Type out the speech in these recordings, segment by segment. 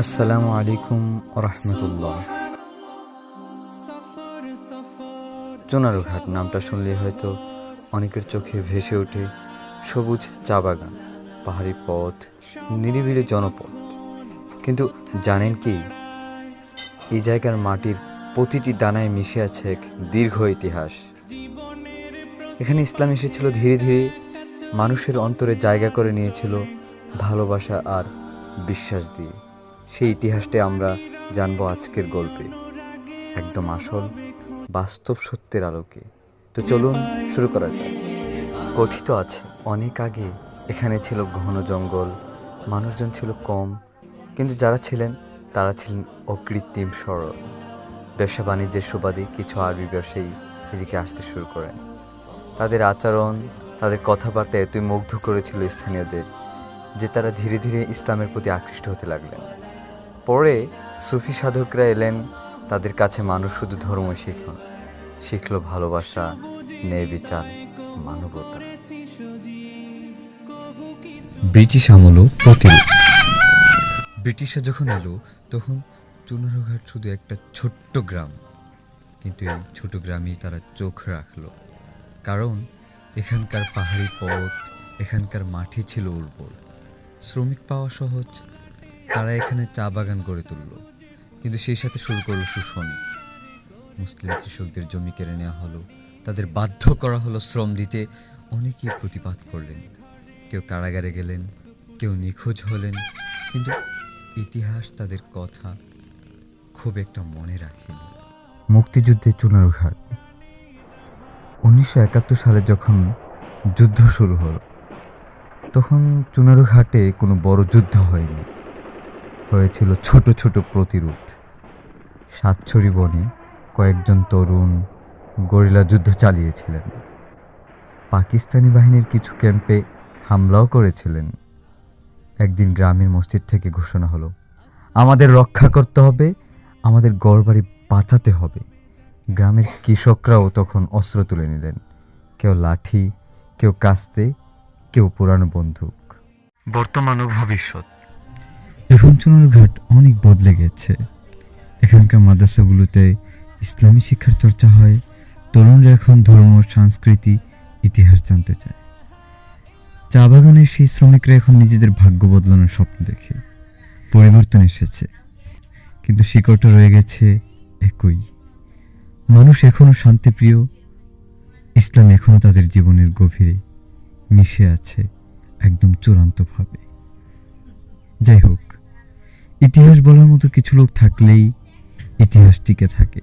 আসসালামু আলাইকুম রহমতুল্লাহ চোনারুঘাট নামটা শুনলে হয়তো অনেকের চোখে ভেসে ওঠে সবুজ চা বাগান, পাহাড়ি পথ, নিরিবিলি জনপথ কিন্তু জানেন কি, এই জায়গার মাটির প্রতিটি দানায় মিশে আছে এক দীর্ঘ ইতিহাস। এখানে ইসলাম এসেছিল ধীরে ধীরে মানুষের অন্তরে জায়গা করে নিয়েছিল ভালোবাসা আর বিশ্বাস দিয়ে। সেই ইতিহাসটা আমরা জানব আজকের গল্পে। একদম আসল, বাস্তব সত্যের আলোকে। তো চলুন শুরু করা যাক। কথিত আছে, অনেক আগে এখানে ছিল ঘন জঙ্গল, মানুষজন ছিল কম, কিন্তু যারা ছিলেন, তারা ছিলেন অকৃত্রিম সরল। ব্যবসা বাণিজ্যের সুবাদে কিছু আরবি ব্যবসায়ী এদিকে আসতে শুরু করেন। তাদের আচরণ তাদের কথাবার্তা এতই মুগ্ধ করেছিল স্থানীয়দের যে তারা ধীরে ধীরে ইসলামের প্রতি আকৃষ্ট হতে লাগলেন। পরে সুফি সাধকরা এলেন তাদের কাছে মানুষ শুধু ধর্ম শিখল শিখল ভালোবাসা ন্যায় বিচার মানবতা। ব্রিটিশ আমলও প্রতিরূপ ব্রিটিশরা যখন এলো তখন চুনারুঘাট শুধু একটা ছোট্ট গ্রাম কিন্তু এই ছোট গ্রামেই তারা চোখ রাখল। কারণ এখানকার পাহাড়ি পথ, এখানকার মাটি ছিল উর্বর। শ্রমিক পাওয়া সহজ, তারা এখানে চা বাগান গড়ে তুলল, কিন্তু সেই সাথে শুরু করল শোষণ। মুসলিম কৃষকদের জমি কেড়ে নেওয়া হলো, তাদের বাধ্য করা হলো শ্রম দিতে। অনেকেই প্রতিবাদ করলেন, কেউ কারাগারে গেলেন, কেউ নিখোঁজ হলেন, কিন্তু ইতিহাস তাদের কথা খুব একটা মনে রাখেনি। মুক্তিযুদ্ধে চুনারুঘাট উনিশশো একাত্তর সালে যখন যুদ্ধ শুরু হলো, তখন চুনারুঘাটে কোনো বড় যুদ্ধ হয়নি। হয়েছিল ছোট ছোট প্রতিরোধ। সাতছড়ি বনে কয়েকজন তরুণ গরিলা যুদ্ধ চালিয়েছিলেন। পাকিস্তানি বাহিনীর কিছু ক্যাম্পে হামলাও করেছিলেন। একদিন গ্রামের মসজিদ থেকে ঘোষণা হলো, আমাদের রক্ষা করতে হবে, আমাদের গড়বাড়ি বাঁচাতে হবে। গ্রামের কৃষকরাও তখন অস্ত্র তুলে নিলেন। কেউ লাঠি কেউ কাস্তে কেউ পুরানো বন্দুক। বর্তমান ও ভবিষ্যৎ। এখন চুনারঘাট অনেক বদলে গেছে। এখানকার মাদ্রাসাগুলোতে ইসলামী শিক্ষার চর্চা হয় তরুণরা এখন ধর্ম সংস্কৃতি ইতিহাস জানতে চায়। চা বাগানের সেই শ্রমিকরা এখন নিজেদের ভাগ্য বদলানোর স্বপ্ন দেখে। পরিবর্তন এসেছে। কিন্তু শিকড়টা রয়ে গেছে একই। মানুষ এখনও শান্তিপ্রিয়, ইসলাম এখনও তাদের জীবনের গভীরে মিশে আছে একদম চূড়ান্তভাবে। যাই হোক, ইতিহাস বলার মতো কিছু লোক থাকলেই ইতিহাস টিকে থাকে।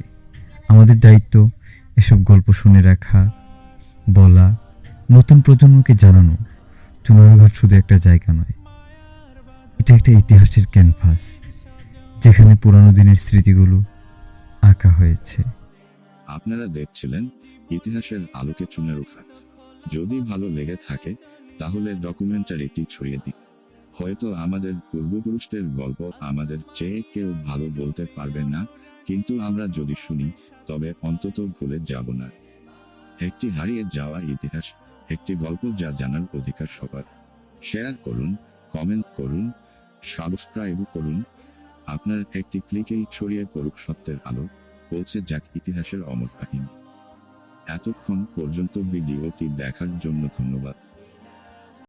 আমাদের দায়িত্ব এসব গল্প শুনে রাখা, বলা, নতুন প্রজন্মকে জানানো চুনারঘাট শুধু একটা জায়গা নয়। এটা একটা ইতিহাসের ক্যানভাস, যেখানে পুরানো দিনের স্মৃতিগুলো আঁকা হয়েছে। আপনারা দেখছিলেন ইতিহাসের আলোকে চুনের খাত যদি ভালো লেগে থাকে, তাহলে ডকুমেন্টারিটি ছড়িয়ে দিন। হয়তো আমাদের পূর্বপুরুষদের গল্প আমাদের চেয়ে কেউ ভালো বলতে পারবে না, কিন্তু আমরা যদি শুনি, তবে অন্তত ভুলে যাব না। একটি হারিয়ে যাওয়া ইতিহাস, একটি গল্প যা জানার অধিকার সবার। শেয়ার করুন, কমেন্ট করুন, সাবস্ক্রাইব করুন। আপনার একটি ক্লিকেই ছড়িয়ে পড়ুক সত্যের আলো। পৌঁছে যাক ইতিহাসের অমর কাহিনী। এতক্ষণ পর্যন্ত ভিডিওটি দেখার জন্য ধন্যবাদ।